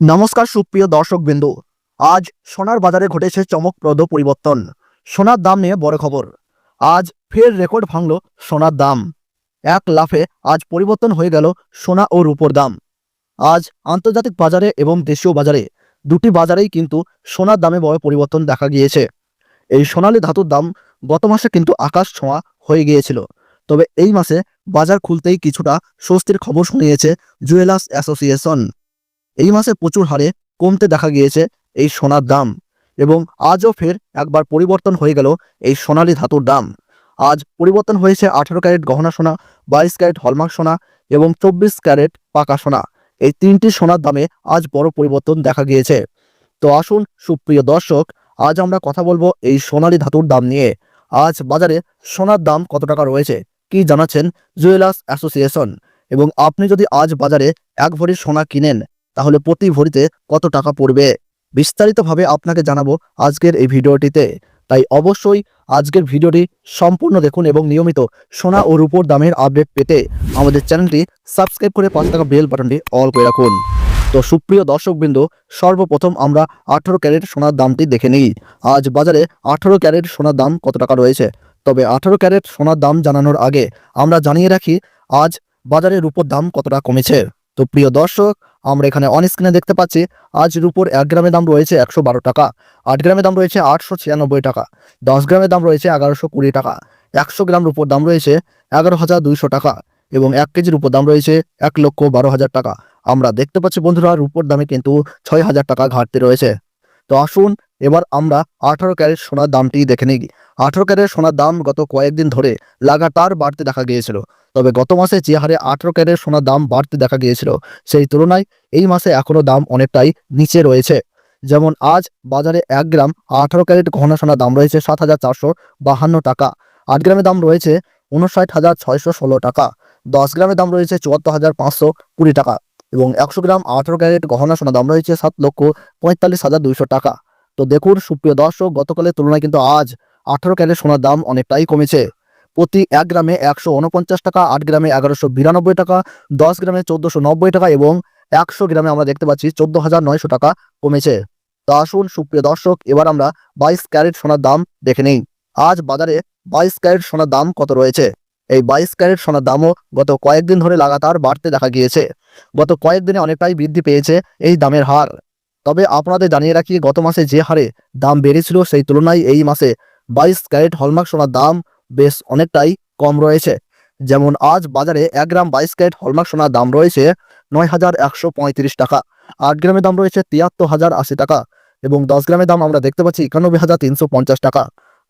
নমস্কার সুপ্রিয় দর্শক বিন্দু আজ সোনার বাজারে ঘটেছে চমকপ্রদ পরিবর্তন। সোনার দাম নিয়ে বড় খবর। আজ ফের রেকর্ড ভাঙল সোনার দাম। এক লাফে আজ পরিবর্তন হয়ে গেল সোনা ও রূপোর দাম। আজ আন্তর্জাতিক বাজারে এবং দেশীয় বাজারে দুটি বাজারেই কিন্তু সোনার দামে বড় পরিবর্তন দেখা গিয়েছে। এই সোনালী ধাতুর দাম গত মাসে কিন্তু আকাশ ছোঁয়া হয়ে গিয়েছিল। তবে এই মাসে বাজার খুলতেই কিছুটা স্বস্তির খবর শুনিয়েছে জুয়েলার্স অ্যাসোসিয়েশন। এই মাসে প্রচুর হারে কমতে দেখা গিয়েছে এই সোনার দাম এবং আজও ফের একবার পরিবর্তন হয়ে গেল এই সোনালি ধাতুর দাম। আজ পরিবর্তন হয়েছে আঠারো ক্যারেট গহনা সোনা, বাইশ ক্যারেট হলমার্ক সোনা এবং চব্বিশ ক্যারেট পাকা সোনা। এই তিনটি সোনার দামে আজ বড় পরিবর্তন দেখা গিয়েছে। তো আসুন সুপ্রিয় দর্শক, আজ আমরা কথা বলব এই সোনালি ধাতুর দাম নিয়ে। আজ বাজারে সোনার দাম কত টাকা রয়েছে কি জানাচ্ছেন জুয়েলার্স অ্যাসোসিয়েশন। এবং আপনি যদি আজ বাজারে এক ভরি সোনা কিনেন তাহলে প্রতি ভরিতে কত টাকা পড়বে? বিস্তারিতভাবে আপনাকে জানাব আজকের এই ভিডিওটিতে। তাই অবশ্যই আজকের ভিডিওটি সম্পূর্ণ দেখুন এবং নিয়মিত সোনা ও রূপোর দামের আপডেট পেতে আমাদের চ্যানেলটি সাবস্ক্রাইব করে পাঁচ টাকা বেল বাটনটি অল করে রাখুন। তো সুপ্রিয় দর্শকবৃন্দ, সর্বপ্রথম আমরা আঠারো ক্যারেট সোনার দামটি দেখে নিই। আজ বাজারে আঠারো ক্যারেট সোনার দাম কত টাকা রয়েছে? তবে আঠারো ক্যারেট সোনার দাম জানানোর আগে আমরা জানিয়ে রাখি, আজ বাজারে রূপোর দাম কতটা কমেছে? তো প্রিয় দর্শক আমরা এখানে অন স্ক্রিনে দেখতে পাচ্ছি, আজ রুপোর এক গ্রামের দাম রয়েছে একশো বারো টাকা, আট গ্রামের দাম রয়েছে আটশো ছিয়ানব্বই টাকা, দশ গ্রামের দাম রয়েছে এগারোশো কুড়ি টাকা, একশো গ্রাম রুপোর দাম রয়েছে এগারো হাজার দুইশো টাকা এবং এক কেজির উপর দাম রয়েছে এক লক্ষ বারো হাজার টাকা। আমরা দেখতে পাচ্ছি বন্ধুরা রুপোর দামে কিন্তু ছয় হাজার টাকা ঘাটতি রয়েছে। তো আসুন, এবার আমরা আঠারো ক্যারেট সোনার দামটি দেখে নিই। আঠারো ক্যারেট সোনার দাম গত কয়েকদিন ধরে লাগাতার বাড়তে দেখা গিয়েছিল। তবে গত মাসে যে হারে আঠারো ক্যারেট সোনার দাম বাড়তে দেখা গিয়েছিল, সেই তুলনায় এই মাসে এখনও দাম অনেকটাই নিচে রয়েছে। যেমন আজ বাজারে এক গ্রাম আঠারো ক্যারেট গহনা সোনার দাম রয়েছে সাত হাজার চারশো বাহান্ন টাকা। আট গ্রামের দাম রয়েছে উনষাট হাজার ছয়শো ষোলো টাকা। দশ গ্রামের দাম রয়েছে চুয়াত্তর হাজার পাঁচশো কুড়ি টাকা এবং একশো গ্রাম আঠারো ক্যারেট গহনা সোনার দাম রয়েছে সাত লক্ষ পঁয়তাল্লিশ হাজার দুইশো টাকা। তো দেখুন সুপ্রিয় দর্শক, গতকালের তুলনায় কিন্তু আজ আঠারো ক্যারেট সোনার দাম অনেকটাই কমেছে। প্রতি এক গ্রামে একশো উনপঞ্চাশ টাকা, আট গ্রামে এগারোশো বিরানব্বই টাকা, দশ গ্রামে চোদ্দশো নব্বই টাকা এবং একশো গ্রামে আমরা দেখতে পাচ্ছি চোদ্দ হাজার নয়শো টাকা কমেছে। তো আসুন, সুপ্রিয় দর্শক, এবার আমরা বাইশ ক্যারেট সোনার দাম দেখে নেই। আজ বাজারে বাইশ ক্যারেট সোনার দাম কত রয়েছে? এই বাইশ ক্যারেট সোনার দামও গত কয়েকদিন ধরে লাগাতার বাড়তে দেখা গিয়েছে। গত কয়েকদিনে অনেকটাই বৃদ্ধি পেয়েছে এই দামের হার। তবে আপনাদের জানিয়ে রাখি, গত মাসে যে হারে দাম বেড়েছিল সেই তুলনায় এই মাসে বাইশ ক্যারেট হলমার্ক সোনার দাম বেশ অনেকটাই কম রয়েছে। যেমন আজ বাজারে এক গ্রাম বাইশ ক্যারেট হলমার্ক সোনার দাম রয়েছে নয় হাজার একশো পঁয়ত্রিশ টাকা। আট গ্রামের দাম রয়েছে তিয়াত্তর হাজার আশি টাকা এবং দশ গ্রামের দাম আমরা দেখতে পাচ্ছি একানব্বই হাজার তিনশো পঞ্চাশ টাকা।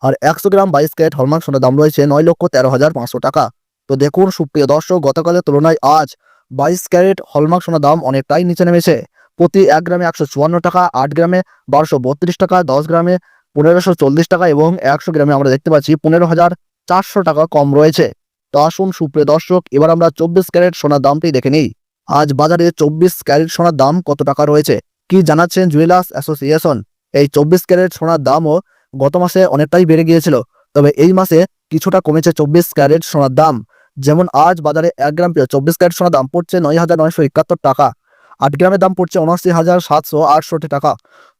আর একশো গ্রাম বাইশ ক্যারেট হলমার্ক সোনার দাম রয়েছে নয় লক্ষ তেরো হাজার পাঁচশো টাকা। তো দেখুন সুপ্রিয় দর্শক, গতকালের তুলনায় আজ বাইশ ক্যারেট হলমার্ক সোনার দাম অনেকটাই নিচে নেমেছে। প্রতি এক গ্রামে একশো চুয়ান্ন টাকা, আট গ্রামে বারোশো বত্রিশ টাকা, দশ গ্রামে পনেরোশো চল্লিশ টাকা এবং একশো গ্রামে আমরা দেখতে পাচ্ছি পনেরো হাজার চারশো টাকা কম রয়েছে। তো আসুন, সুপ্রিয় দর্শক, এবার আমরা চব্বিশ ক্যারেট সোনার দামটি দেখে নিই। আজ বাজারে চব্বিশ ক্যারেট সোনার দাম কত টাকা রয়েছে? কি জানাচ্ছেন জুয়েলার্স অ্যাসোসিয়েশন? এই চব্বিশ ক্যারেট সোনার দামও গত মাসে অনেকটাই বেড়ে গিয়েছিল, তবে এই মাসে কিছুটা কমেছে চব্বিশ ক্যারেট সোনার দাম। যেমন আজ বাজারে এক গ্রাম চব্বিশ ক্যারেট সোনার দাম পড়ছে নয় হাজার নয়শো একাত্তর টাকা, আট গ্রামের দাম পড়ছে উনআশি হাজার সাতশো আটষট্টি টাকা।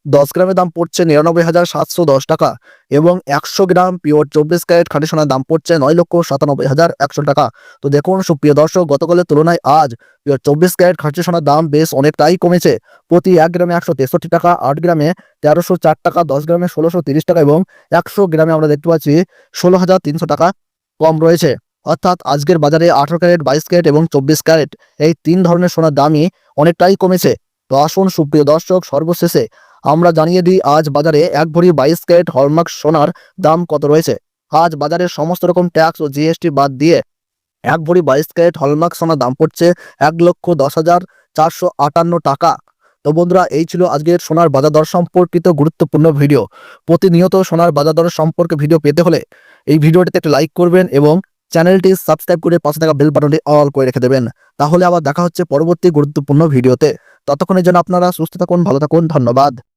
দশ গ্রামের দাম পড়ছে নিরানব্বই হাজার সাতশো দশ টাকা এবং একশো গ্রাম পিওর চব্বিশ ক্যারেট খাঁটি সোনার দাম পড়ছে নয় লক্ষ সাতানব্বই হাজার একশো টাকা। তো দেখুন, সুপ্রিয় দর্শক, গতকালের তুলনায় আজ পিওর চব্বিশ ক্যারেট খাঁটি সোনার দাম বেশ অনেকটাই কমেছে। প্রতি এক গ্রামে একশো তেষট্টি টাকা, আট গ্রামে তেরোশো চার টাকা, দশ গ্রামে ষোলোশো তিরিশ টাকা এবং একশো গ্রামে আমরা দেখতে পাচ্ছি ষোলো হাজার তিনশো টাকা কম রয়েছে। অর্থাৎ আজকের বাজারে আঠারো ক্যারেট, বাইশ ক্যারেট এবং চব্বিশ ক্যারেট এই তিন ধরনের সোনার দামই অনেকটাই কমেছে। তো আসুন, সুপ্রিয় দর্শক, সর্বশেষে আমরা জানিয়ে দিই, আজ বাজারে এক ভরি বাইশ ক্যারেট হলমার্ক সোনার দাম কত রয়েছে? আজ বাজারে সমস্ত রকম ট্যাক্স ও জিএসটি বাদ দিয়ে এক ভরি বাইশ ক্যারেট হলমার্ক সোনার দাম পড়ছে এক লক্ষ দশ হাজার চারশো আটান্ন টাকা। তো বন্ধুরা, এই ছিল আজকের সোনার বাজার দর সম্পর্কিত গুরুত্বপূর্ণ ভিডিও। প্রতিনিয়ত সোনার বাজার দর সম্পর্কে ভিডিও পেতে হলে এই ভিডিওটিতে একটি লাইক করবেন এবং চ্যানেলটি সাবস্ক্রাইব করে পাশে থাকা বেল বাটনটি অল করে রেখে দেবেন। তাহলে আবার দেখা হচ্ছে পরবর্তী গুরুত্বপূর্ণ ভিডিওতে। ততক্ষণের জন্য আপনারা সুস্থ থাকুন ভালো থাকুন ধন্যবাদ।